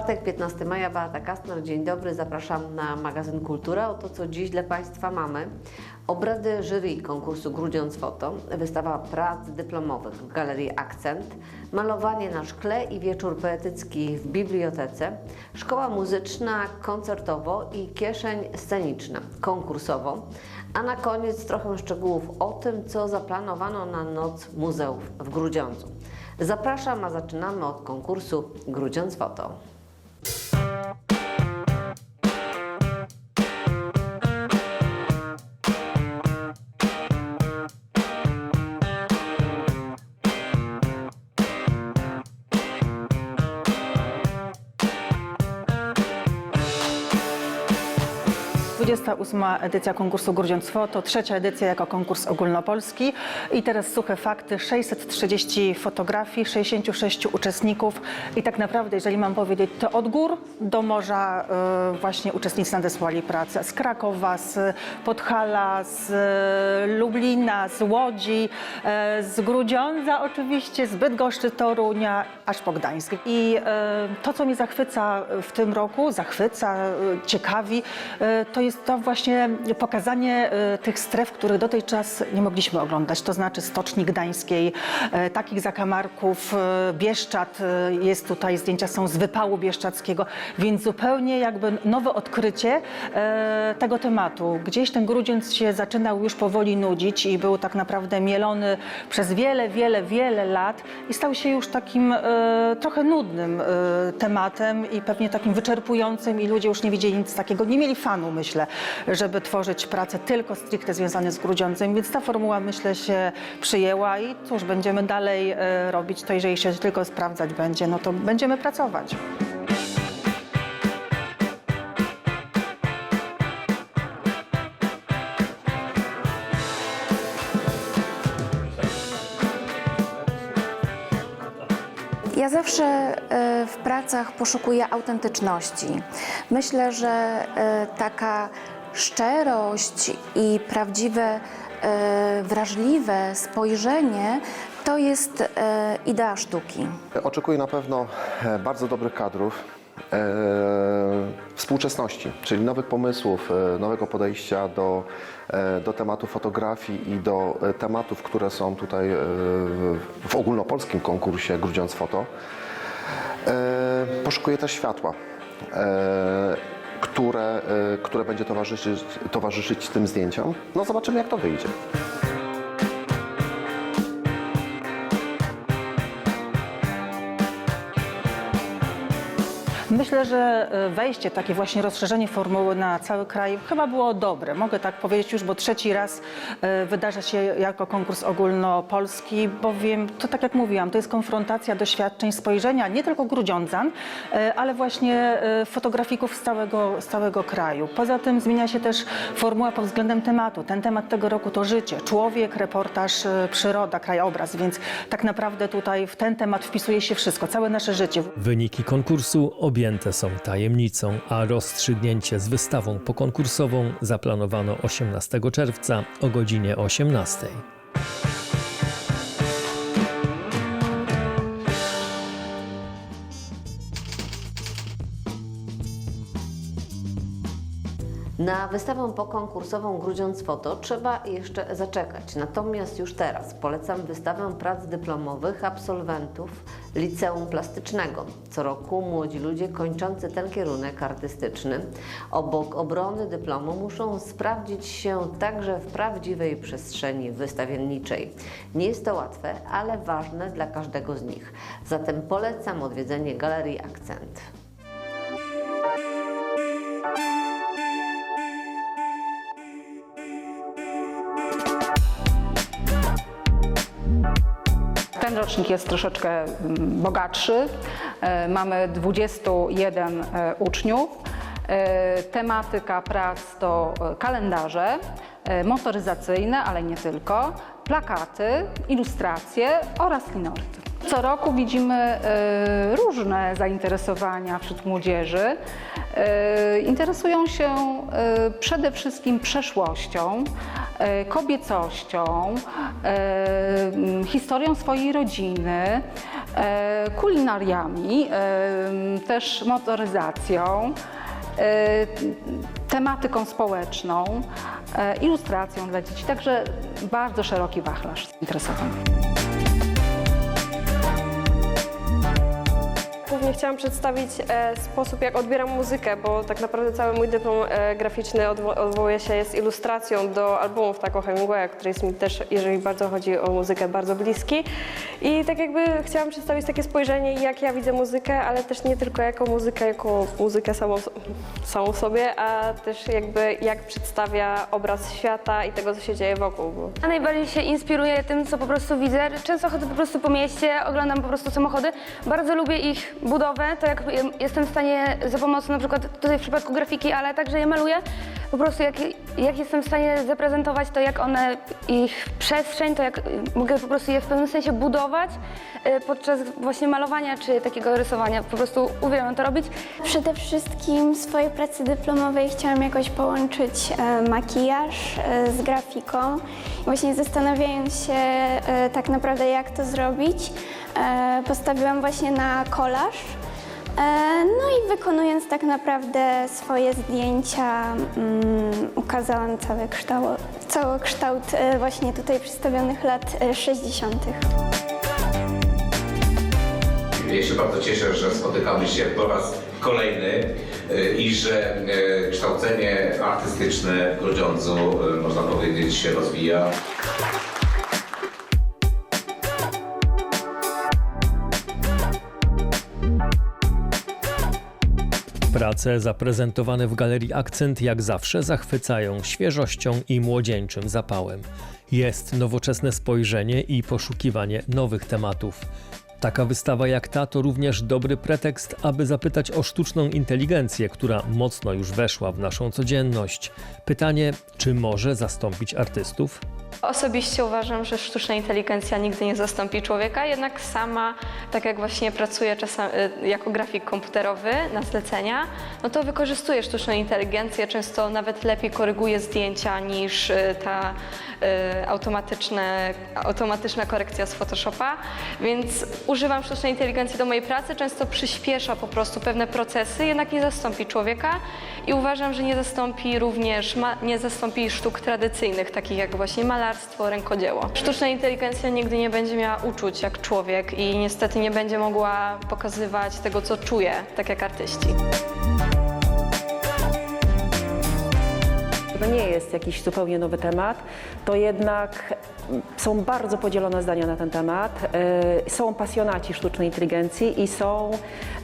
czwartek, 15 maja, Beata Kastner. Dzień dobry, zapraszam na magazyn Kultura. Oto co dziś dla Państwa mamy. Obrady jury konkursu Grudziądz Foto, wystawa prac dyplomowych w Galerii Akcent, malowanie na szkle i wieczór poetycki w bibliotece, szkoła muzyczna koncertowo i kieszeń sceniczna konkursowo, a na koniec trochę szczegółów o tym, co zaplanowano na Noc Muzeów w Grudziądzu. Zapraszam, a zaczynamy od konkursu Grudziądz Foto. Dwudziesta ósma edycja konkursu Grudziądz Foto, trzecia edycja jako konkurs ogólnopolski. I teraz suche fakty, 630 fotografii, 66 uczestników. I tak naprawdę, jeżeli mam powiedzieć, to od gór do morza e, właśnie uczestnicy nadesłali pracę. Z Krakowa, z Podhala, z e, Lublina, z Łodzi, e, z Grudziądza oczywiście, z Bydgoszczy, Torunia, aż po Gdańsk. I to, co mnie zachwyca w tym roku, zachwyca, ciekawi, to jest to właśnie pokazanie e, tych stref, których do tej czas nie mogliśmy oglądać. To znaczy Stoczni Gdańskiej, e, takich zakamarków, e, Bieszczad, jest tutaj, zdjęcia są z wypału bieszczadzkiego, więc zupełnie jakby nowe odkrycie tego tematu. Gdzieś ten grudziądz się zaczynał już powoli nudzić i był tak naprawdę mielony przez wiele, wiele, wiele lat i stał się już takim trochę nudnym tematem i pewnie takim wyczerpującym i ludzie już nie widzieli nic takiego, nie mieli fanu myślę, żeby tworzyć pracę tylko stricte związane z grudziądzem, więc ta formuła myślę się przyjęła i cóż, będziemy dalej e, robić to, jeżeli się tylko sprawdzać będzie, no to będziemy pracować. Zawsze e, w pracach poszukuję autentyczności. Myślę, że e, taka szczerość i prawdziwe, e, wrażliwe spojrzenie to jest idea sztuki. Oczekuję na pewno bardzo dobrych kadrów, współczesności, czyli nowych pomysłów, e, nowego podejścia do, e, do tematu fotografii i do e, tematów, które są tutaj e, w ogólnopolskim konkursie Grudziądz Foto. E, poszukuję też światła, e, które, e, które będzie towarzyszyć, towarzyszyć tym zdjęciom. No zobaczymy jak to wyjdzie. Myślę, że e, wejście, takie właśnie rozszerzenie formuły na cały kraj chyba było dobre. Mogę tak powiedzieć już, bo trzeci raz e, wydarza się jako konkurs ogólnopolski, bowiem to tak jak mówiłam, to jest konfrontacja doświadczeń, spojrzenia nie tylko grudziądzan, e, ale właśnie fotografików z całego, z całego kraju. Poza tym zmienia się też formuła pod względem tematu. Ten temat tego roku to życie, człowiek, reportaż, przyroda, krajobraz, więc tak naprawdę tutaj w ten temat wpisuje się wszystko, całe nasze życie. Wyniki konkursu objęte są tajemnicą, a rozstrzygnięcie z wystawą pokonkursową zaplanowano 18 czerwca o godzinie 18. Na wystawę pokonkursową Grudziądz Foto trzeba jeszcze zaczekać. Natomiast już teraz polecam wystawę prac dyplomowych absolwentów Liceum Plastycznego. Co roku młodzi ludzie kończący ten kierunek artystyczny obok obrony dyplomu muszą sprawdzić się także w prawdziwej przestrzeni wystawienniczej. Nie jest to łatwe, ale ważne dla każdego z nich. Zatem polecam odwiedzenie Galerii Akcent. Ten rocznik jest troszeczkę mm, bogatszy. E, Mamy 21 e, uczniów. E, Tematyka prac to kalendarze motoryzacyjne, ale nie tylko, plakaty, ilustracje oraz linorty. Co roku widzimy różne zainteresowania wśród młodzieży. Interesują się przede wszystkim przeszłością, kobiecością, e, historią swojej rodziny, e, e, kulinariami, e, też motoryzacją, e, tematyką społeczną, e, ilustracją dla dzieci. Także bardzo szeroki wachlarz zainteresowań. Głównie chciałam przedstawić e, sposób, jak odbieram muzykę, bo tak naprawdę cały mój dyplom e, graficzny odwo- odwołuje się, jest ilustracją do albumów Taco Hemingwaya, który jest mi też, jeżeli bardzo chodzi o muzykę, bardzo bliski. I tak jakby chciałam przedstawić takie spojrzenie, jak ja widzę muzykę, ale też nie tylko jako muzykę, jako muzykę samą, samą sobie, a też jakby jak przedstawia obraz świata i tego, co się dzieje wokół. Bo A najbardziej się inspiruję tym, co po prostu widzę. Często chodzę po prostu po mieście, oglądam po prostu samochody. Bardzo lubię ich budowę, to jak jestem w stanie za pomocą na przykład tutaj w przypadku grafiki, ale także je maluję. Po prostu jak, jak jestem w stanie zaprezentować to, jak one, ich przestrzeń, to jak mogę po prostu je w pewnym sensie budować y, podczas właśnie malowania czy takiego rysowania. Po prostu uwielbiam to robić. Przede wszystkim w swojej pracy dyplomowej chciałam jakoś połączyć e, makijaż e, z grafiką. Właśnie zastanawiając się e, tak naprawdę jak to zrobić, e, postawiłam właśnie na kolaż. E, no i wykonując tak naprawdę swoje zdjęcia, mm, ukazałam cały kształt, cały kształt e, właśnie tutaj przedstawionych lat e, 60. Ja się bardzo cieszę, że spotykamy się po raz kolejny y, i że kształcenie artystyczne w Grudziądzu, można powiedzieć, się rozwija. Prace zaprezentowane w Galerii Akcent jak zawsze zachwycają świeżością i młodzieńczym zapałem. Jest nowoczesne spojrzenie i poszukiwanie nowych tematów. Taka wystawa jak ta to również dobry pretekst, aby zapytać o sztuczną inteligencję, która mocno już weszła w naszą codzienność. Pytanie, czy może zastąpić artystów? Osobiście uważam, że sztuczna inteligencja nigdy nie zastąpi człowieka, jednak sama, tak jak właśnie pracuję czasami jako grafik komputerowy na zlecenia, no to wykorzystuję sztuczną inteligencję, często nawet lepiej koryguję zdjęcia niż y, ta y, automatyczne, automatyczna korekcja z Photoshopa, więc używam sztucznej inteligencji do mojej pracy, często przyspiesza po prostu pewne procesy, jednak nie zastąpi człowieka i uważam, że nie zastąpi również, nie zastąpi sztuk tradycyjnych, takich jak właśnie malarstwo, rękodzieło. Sztuczna inteligencja nigdy nie będzie miała uczuć jak człowiek i niestety nie będzie mogła pokazywać tego, co czuje, tak jak artyści. To nie jest jakiś zupełnie nowy temat, to jednak są bardzo podzielone zdania na ten temat. E, Są pasjonaci sztucznej inteligencji i są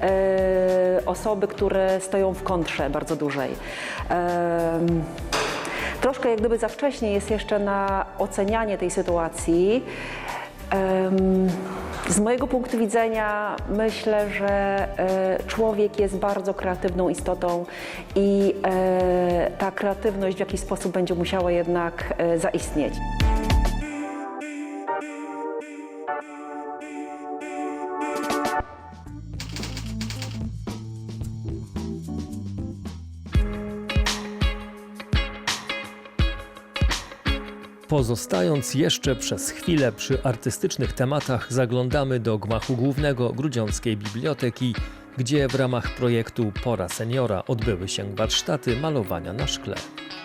e, osoby, które stoją w kontrze bardzo dużej. Troszkę jak gdyby za wcześnie jest jeszcze na ocenianie tej sytuacji. Em, Z mojego punktu widzenia myślę, że e, człowiek jest bardzo kreatywną istotą i e, ta kreatywność w jakiś sposób będzie musiała jednak e, zaistnieć. Pozostając jeszcze przez chwilę przy artystycznych tematach, zaglądamy do gmachu głównego Grudziąckiej Biblioteki, gdzie w ramach projektu Pora Seniora odbyły się warsztaty malowania na szkle.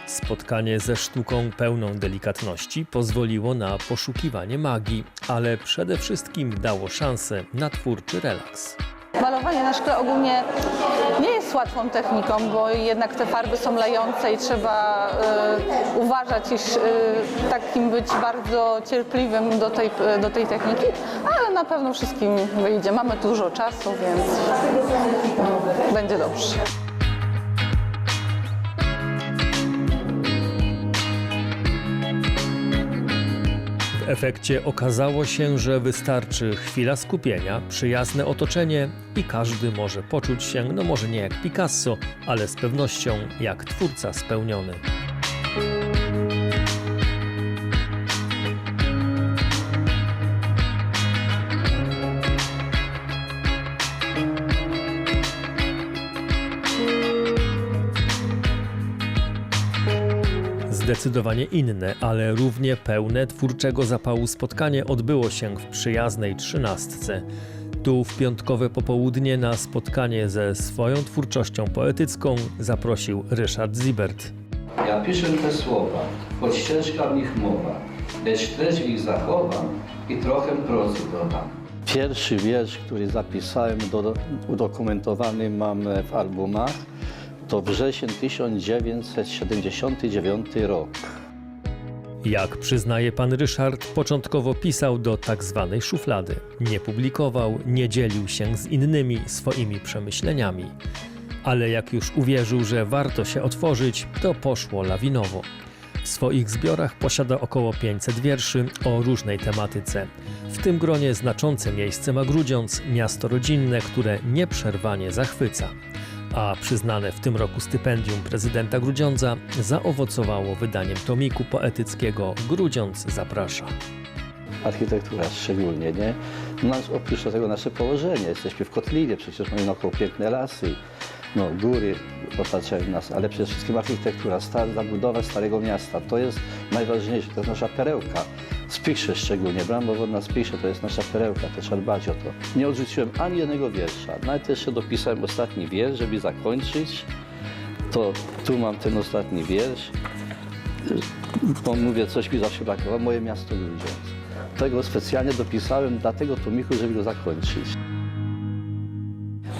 Spotkanie ze sztuką pełną delikatności pozwoliło na poszukiwanie magii, ale przede wszystkim dało szansę na twórczy relaks. Malowanie na szkle ogólnie nie jest łatwą techniką, bo jednak te farby są lejące i trzeba y, uważać, iż y, takim być bardzo cierpliwym do tej, do tej techniki, ale na pewno wszystkim wyjdzie. Mamy dużo czasu, więc będzie dobrze. Efekcie okazało się, że wystarczy chwila skupienia, przyjazne otoczenie i każdy może poczuć się, no może nie jak Picasso, ale z pewnością jak twórca spełniony. Zdecydowanie inne, ale równie pełne twórczego zapału spotkanie odbyło się w przyjaznej trzynastce. Tu w piątkowe popołudnie na spotkanie ze swoją twórczością poetycką zaprosił Ryszard Zibert. Ja piszę te słowa, choć ciężka w nich mowa, lecz treść ich zachowam i trochę prozy dodam. Pierwszy wiersz, który zapisałem, do, udokumentowany mam w albumach, to wrzesień 1979 rok. Jak przyznaje pan Ryszard, początkowo pisał do tak zwanej szuflady. Nie publikował, nie dzielił się z innymi swoimi przemyśleniami. Ale jak już uwierzył, że warto się otworzyć, to poszło lawinowo. W swoich zbiorach posiada około 500 wierszy o różnej tematyce. W tym gronie znaczące miejsce ma Grudziądz, miasto rodzinne, które nieprzerwanie zachwyca. A przyznane w tym roku stypendium prezydenta Grudziądza zaowocowało wydaniem tomiku poetyckiego Grudziądz zaprasza. Architektura szczególnie, nie? Nas, oprócz tego nasze położenie, jesteśmy w Kotlinie, przecież mamy naokoło piękne lasy, no, góry otaczają nas, ale przede wszystkim architektura, stara zabudowa Starego Miasta, to jest najważniejsze, to jest nasza perełka. Spisze szczególnie, Brama Wodna Spisze to jest nasza perełka, trzeba dbać o to. Nie odrzuciłem ani jednego wiersza, nawet jeszcze dopisałem ostatni wiersz, żeby zakończyć, to tu mam ten ostatni wiersz, bo mówię, coś mi zawsze brakowało, moje miasto Grudziądz. Tego specjalnie dopisałem dla tego tomiku, żeby go zakończyć.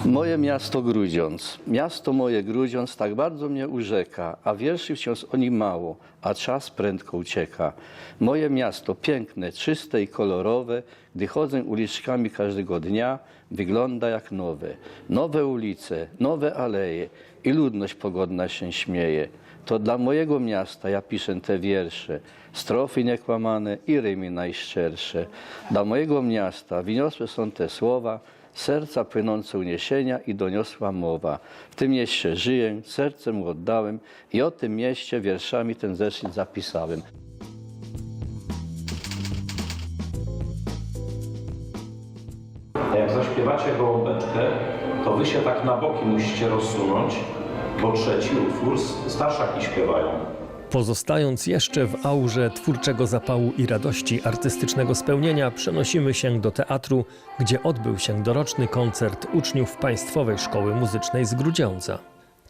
Moje miasto Grudziądz, miasto moje Grudziądz tak bardzo mnie urzeka, a wierszy wciąż o nim mało, a czas prędko ucieka. Moje miasto piękne, czyste i kolorowe, gdy chodzę uliczkami każdego dnia, wygląda jak nowe. Nowe ulice, nowe aleje i ludność pogodna się śmieje. To dla mojego miasta ja piszę te wiersze, strofy niekłamane i rymy najszczersze. Dla mojego miasta wyniosłe są te słowa, serca płynące uniesienia i doniosła mowa. W tym mieście żyję, sercem mu oddałem i o tym mieście wierszami ten zeszyt zapisałem. Jak zaśpiewacie gołąbeczkę, to wy się tak na boki musicie rozsunąć, bo trzeci utwór starszaki śpiewają. Pozostając jeszcze w aurze twórczego zapału i radości artystycznego spełnienia, przenosimy się do teatru, gdzie odbył się doroczny koncert uczniów Państwowej Szkoły Muzycznej z Grudziądza.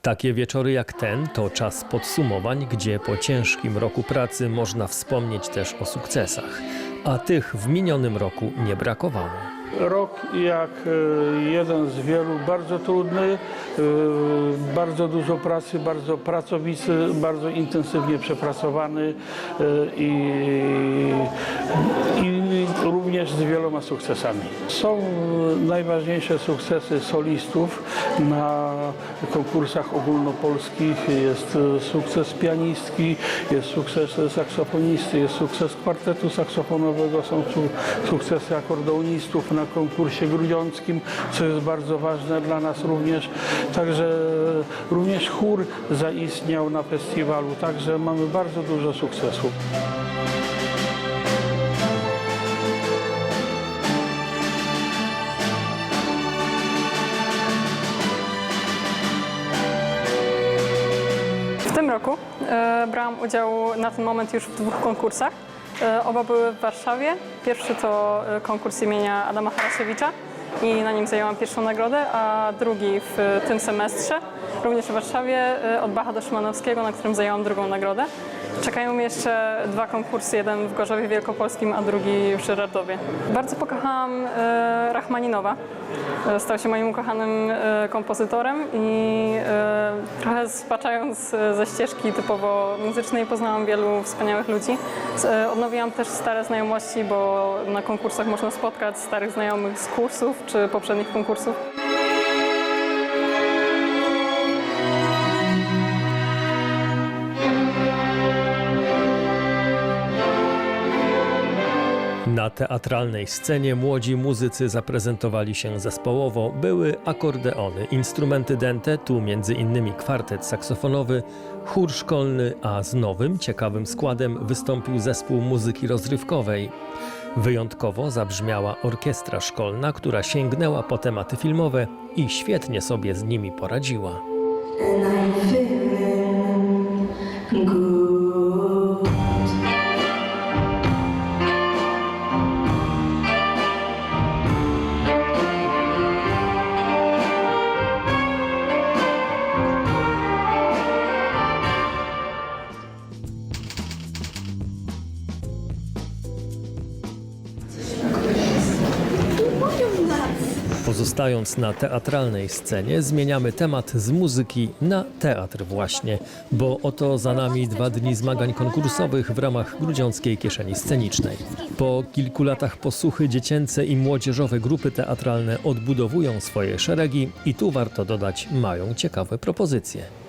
Takie wieczory jak ten to czas podsumowań, gdzie po ciężkim roku pracy można wspomnieć też o sukcesach, a tych w minionym roku nie brakowało. Rok jak e, jeden z wielu bardzo trudny, e, bardzo dużo pracy, bardzo pracowity, bardzo intensywnie przepracowany e, i, i również z wieloma sukcesami. Są najważniejsze sukcesy solistów na konkursach ogólnopolskich. Jest sukces pianistki, jest sukces saksofonisty, jest sukces kwartetu saksofonowego, są su- sukcesy akordeonistów na konkursie grudziąckim, co jest bardzo ważne dla nas również. Także również chór zaistniał na festiwalu, także mamy bardzo dużo sukcesów. Brałam udział na ten moment już w dwóch konkursach. E, oba były w Warszawie. Pierwszy to e, konkurs imienia Adama Harasiewicza i na nim zajęłam pierwszą nagrodę, a drugi w tym semestrze, również w Warszawie, e, od Bacha do Szymanowskiego, na którym zajęłam drugą nagrodę. Czekają mnie jeszcze dwa konkursy, jeden w Gorzowie Wielkopolskim, a drugi w Żyrardowie. Bardzo pokochałam e, Rachmaninowa. E, Stał się moim ukochanym e, kompozytorem i trochę spaczając ze ścieżki typowo muzycznej poznałam wielu wspaniałych ludzi. Odnowiłam też stare znajomości, bo na konkursach można spotkać starych znajomych z kursów czy poprzednich konkursów. Na teatralnej scenie młodzi muzycy zaprezentowali się zespołowo. Były akordeony, instrumenty dęte, tu między innymi kwartet saksofonowy, chór szkolny, a z nowym, ciekawym składem wystąpił zespół muzyki rozrywkowej. Wyjątkowo zabrzmiała orkiestra szkolna, która sięgnęła po tematy filmowe i świetnie sobie z nimi poradziła. Pozostając na teatralnej scenie, zmieniamy temat z muzyki na teatr właśnie, bo oto za nami dwa dni zmagań konkursowych w ramach Grudziąckiej Kieszeni Scenicznej. Po kilku latach posłuchy dziecięce i młodzieżowe grupy teatralne odbudowują swoje szeregi i tu warto dodać, mają ciekawe propozycje.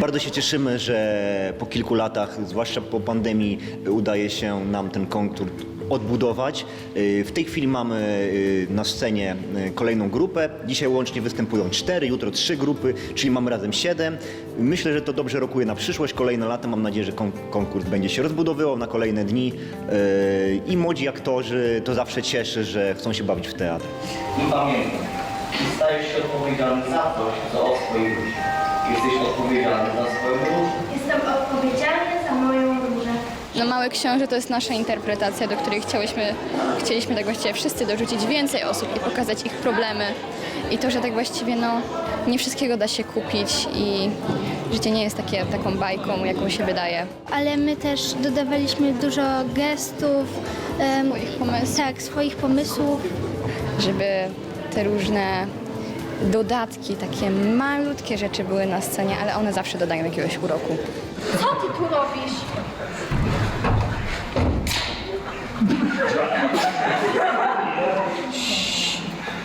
Bardzo się cieszymy, że po kilku latach, zwłaszcza po pandemii, udaje się nam ten konkurs odbudować. Y, W tej chwili mamy y, na scenie y, kolejną grupę. Dzisiaj łącznie występują cztery, jutro trzy grupy, czyli mamy razem siedem. Myślę, że to dobrze rokuje na przyszłość. Kolejne lata mam nadzieję, że kon- konkurs będzie się rozbudowywał na kolejne dni. I młodzi aktorzy to zawsze cieszy, że chcą się bawić w teatr. I pamiętaj, stajesz się odpowiedzialny za coś, co od swoich ludzi. Jesteś odpowiedzialny za swoją duszę. Jestem odpowiedzialny za moją różę. No Mały Książę to jest nasza interpretacja, do której chciałyśmy, chcieliśmy tak właściwie wszyscy dorzucić więcej osób i pokazać ich problemy. I to, że tak właściwie no, nie wszystkiego da się kupić i życie nie jest takie, taką bajką, jaką się wydaje. Ale my też dodawaliśmy dużo gestów. swoich pomysłów. Tak, swoich pomysłów. Żeby te różne dodatki, takie malutkie rzeczy były na scenie, ale one zawsze dodają jakiegoś uroku. Co ty tu robisz?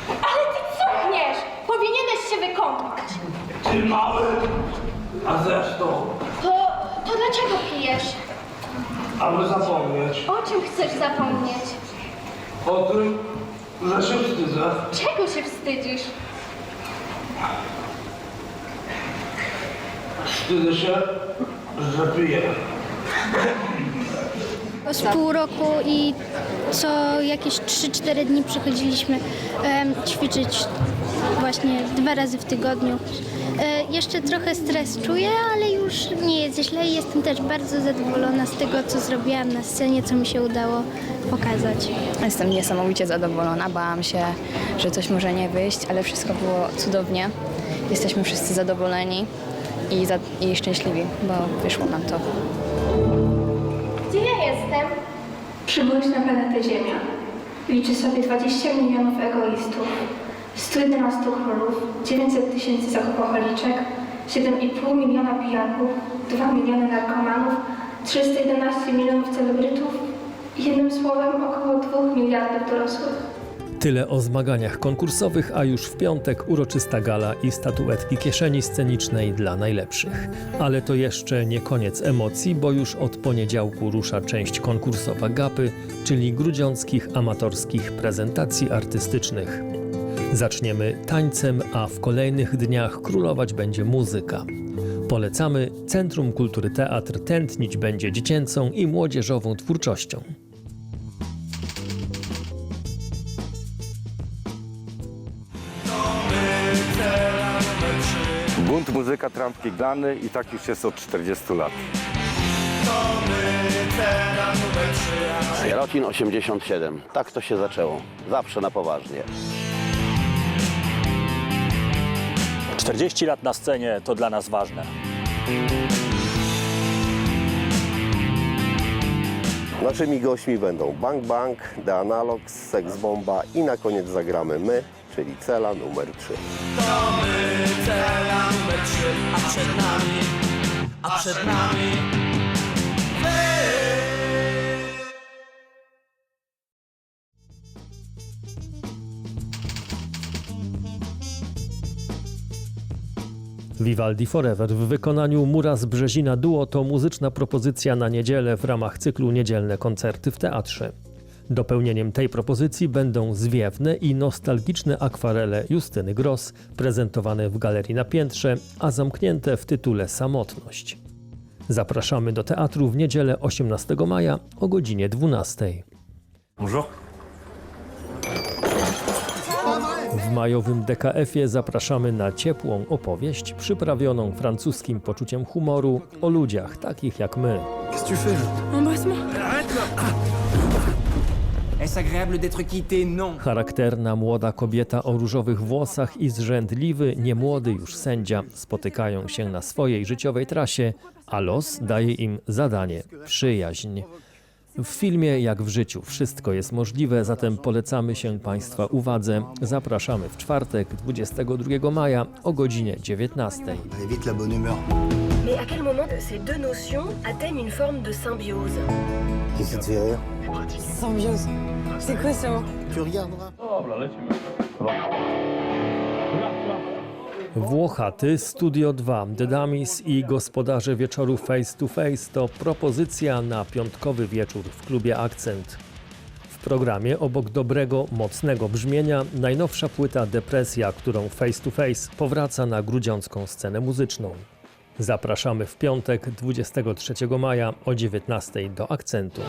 Ale ty cuchniesz! Powinieneś się wykąpać. Ty mały! A zresztą, To, to dlaczego pijesz? aby zapomnieć O czym chcesz zapomnieć? o tym, że się wstydzę. Czego się wstydzisz? Wstydzę się, że piję. Z pół roku i co jakieś 3-4 dni przychodziliśmy em, ćwiczyć właśnie dwa razy w tygodniu. E, jeszcze trochę stres czuję, ale już nie jest źle i jestem też bardzo zadowolona z tego, co zrobiłam na scenie, co mi się udało pokazać. Jestem niesamowicie zadowolona. Bałam się, że coś może nie wyjść, ale wszystko było cudownie. Jesteśmy wszyscy zadowoleni i, za, i szczęśliwi, bo wyszło nam to. Gdzie ja jestem? Przybyłeś na planetę Ziemia. Liczy sobie 20 milionów egoistów, 111 królów, 900 tysięcy zakopocholiczek, 7,5 miliona pijanków, 2 miliony narkomanów, 311 milionów celebrytów i jednym słowem około 2 miliardów dorosłych. Tyle o zmaganiach konkursowych, a już w piątek uroczysta gala i statuetki kieszeni scenicznej dla najlepszych. Ale to jeszcze nie koniec emocji, bo już od poniedziałku rusza część konkursowa GAPy, czyli grudziąckich amatorskich prezentacji artystycznych. Zaczniemy tańcem, a w kolejnych dniach królować będzie muzyka. Polecamy Centrum Kultury Teatr tętnić będzie dziecięcą i młodzieżową twórczością. Bunt Muzyka Trampki Glany i tak już jest od 40 lat. Jarocin 87. Tak to się zaczęło. Zawsze na poważnie. 40 lat na scenie to dla nas ważne. Naszymi gośćmi będą Bang Bang, The Analog, Sex Bomba i na koniec zagramy my, czyli cela numer 3. Cela numer trzy, a przed nami, a przed nami Vivaldi Forever w wykonaniu Muras Brzezina Duo to muzyczna propozycja na niedzielę w ramach cyklu Niedzielne koncerty w teatrze. Dopełnieniem tej propozycji będą zwiewne i nostalgiczne akwarele Justyny Gross, prezentowane w galerii na piętrze, a zamknięte w tytule Samotność. Zapraszamy do teatru w niedzielę 18 maja o godzinie 12. Bonjour. W majowym DKF-ie zapraszamy na ciepłą opowieść przyprawioną francuskim poczuciem humoru o ludziach takich jak my. Non. Charakterna młoda kobieta o różowych włosach i zrzędliwy, niemłody już sędzia spotykają się na swojej życiowej trasie, a los daje im zadanie przyjaźń. W filmie Jak w życiu wszystko jest możliwe, zatem polecamy się Państwa uwadze. Zapraszamy w czwartek 22 maja o godzinie 19. Évite la bonne humeur. Mais à quel moment ces deux notions atteignent une forme de symbiose Qu'est-ce qui te fait rire Symbiose C'est quoi ça Tu regarderas. Włochaty Studio 2, The Dummies i gospodarze wieczoru Face to Face to propozycja na piątkowy wieczór w klubie Akcent. W programie obok dobrego, mocnego brzmienia najnowsza płyta Depresja, którą Face to Face powraca na grudziącką scenę muzyczną. Zapraszamy w piątek 23 maja o 19 do Akcentu.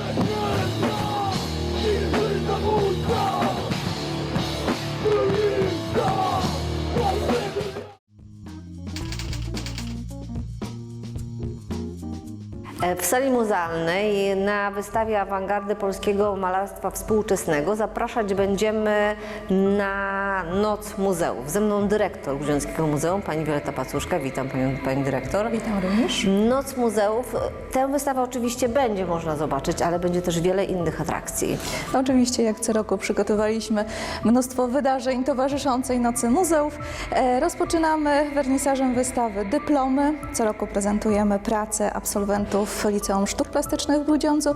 W sali muzealnej na wystawie awangardy polskiego malarstwa współczesnego zapraszać będziemy na Noc Muzeów. Ze mną dyrektor Grudziąckiego Muzeum, pani Wioleta Pacuszka. Witam panią, pani dyrektor. Witam również. Noc Muzeów. Tę wystawę oczywiście będzie można zobaczyć, ale będzie też wiele innych atrakcji. Oczywiście, jak co roku przygotowaliśmy mnóstwo wydarzeń towarzyszącej Nocy Muzeów. E, Rozpoczynamy wernisażem wystawy Dyplomy. Co roku prezentujemy pracę absolwentów Liceum Sztuk Plastycznych w Grudziądzu.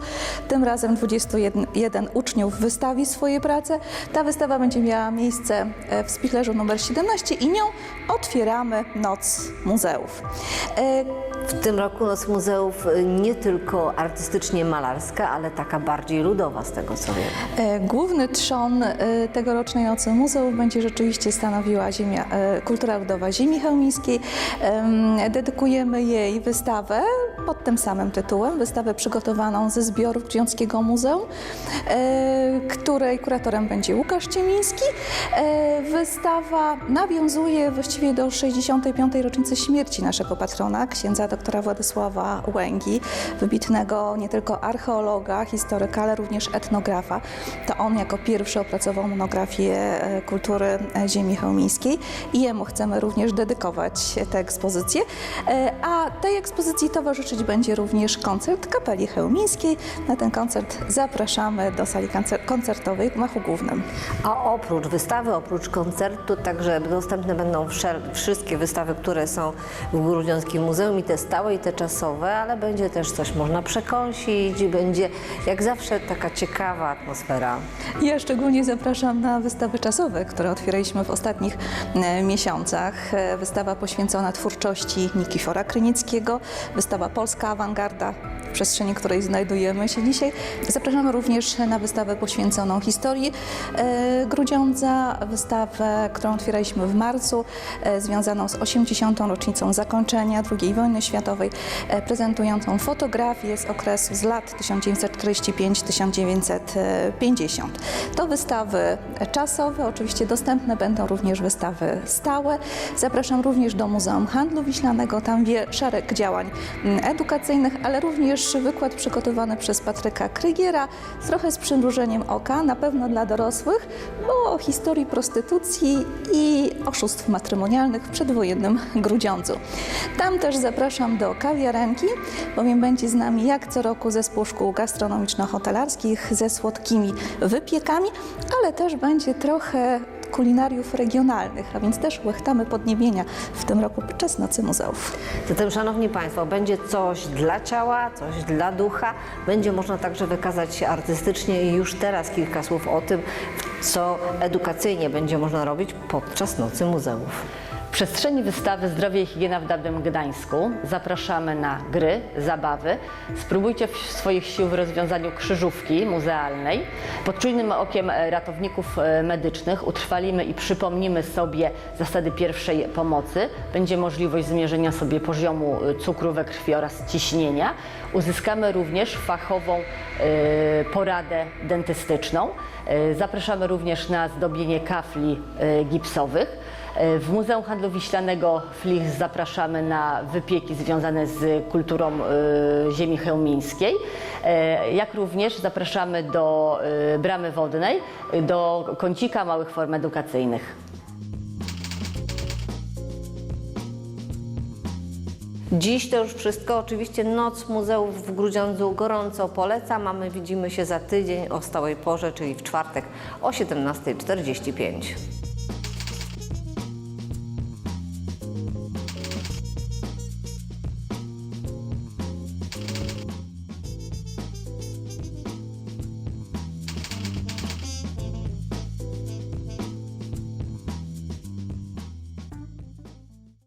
Tym razem 21 uczniów wystawi swoje prace. Ta wystawa będzie miała miejsce e, w Spichlerzu nr 17 i nią otwieramy Noc Muzeów. E, W tym roku Noc Muzeów y, nie tylko artystycznie malarska, ale taka bardziej ludowa z tego co wiem. E, Główny trzon e, tegorocznej Nocy Muzeów będzie rzeczywiście stanowiła ziemia, e, kultura ludowa ziemi chełmińskiej. Em, Dedykujemy jej wystawę pod tym samym tytułem, wystawę przygotowaną ze zbiorów Grudziąckiego Muzeum, e, której kuratorem będzie Łukasz Ciemiński. E, Wystawa nawiązuje właściwie do 65. rocznicy śmierci naszego patrona, księdza doktora Władysława Łęgi, wybitnego nie tylko archeologa, historyka, ale również etnografa. To on jako pierwszy opracował monografię e, kultury ziemi chełmińskiej i jemu chcemy również dedykować tę ekspozycję. A tej ekspozycji towarzyszyć będzie również koncert Kapeli Chełmińskiej. Na ten koncert zapraszamy do sali koncer- koncertowej w Gmachu Głównym. A oprócz wystawy, oprócz koncertu, także dostępne będą wszystkie wystawy, które są w Grudziąckim Muzeum i te stałe i te czasowe, ale będzie też coś można przekąsić, będzie jak zawsze taka ciekawa atmosfera. Ja szczególnie zapraszam na wystawy czasowe, które otwieraliśmy w ostatnich e, miesiącach. E, Wystawa poświęcona twórczości Nikifora Krynickiego, wystawa Polska Awangarda, w przestrzeni której znajdujemy się dzisiaj. Zapraszamy również na wystawę poświęconą historii e, Grudziądza, wystawę, którą otwieraliśmy w marcu, e, związaną z 80. rocznicą zakończenia II wojny światowej, e, prezentującą fotografie z okresu z lat 1945-1950. To wystawy czasowe, oczywiście dostępne będą również wystawy stałe. Zapraszam również do Muzeum Handlu Wiślanego, tam wie szereg działań mm, edukacyjnych, ale również wykład przygotowany przez Patryka Krygiera, trochę z przymrużeniem oka, na pewno dla dorosłych, bo o historii prostytucji i oszustw matrymonialnych w przedwojennym Grudziądzu. Tam też zapraszam do kawiarenki, bowiem będzie z nami jak co roku zespół szkół gastronomiczno-hotelarskich ze słodkimi wypiekami, ale też będzie trochę kulinariów regionalnych, a więc też łechtamy podniebienia w tym roku podczas Nocy Muzeów. Zatem, Szanowni Państwo, będzie coś dla ciała, coś dla ducha. Będzie można także wykazać się artystycznie i już teraz kilka słów o tym, co edukacyjnie będzie można robić podczas Nocy Muzeów. W przestrzeni wystawy Zdrowie i Higiena w Dawnym Gdańsku zapraszamy na gry, zabawy. Spróbujcie swoich sił w rozwiązaniu krzyżówki muzealnej. Pod czujnym okiem ratowników e, medycznych utrwalimy i przypomnimy sobie zasady pierwszej pomocy. Będzie możliwość zmierzenia sobie poziomu e, cukru we krwi oraz ciśnienia. Uzyskamy również fachową e, poradę dentystyczną. E, Zapraszamy również na zdobienie kafli e, gipsowych. W Muzeum Handlu Wiślanego Flich zapraszamy na wypieki związane z kulturą ziemi chełmińskiej, jak również zapraszamy do bramy wodnej, do kącika małych form edukacyjnych. Dziś to już wszystko. Oczywiście Noc Muzeów w Grudziądzu gorąco polecam, a my widzimy się za tydzień o stałej porze, czyli w czwartek o 17.45.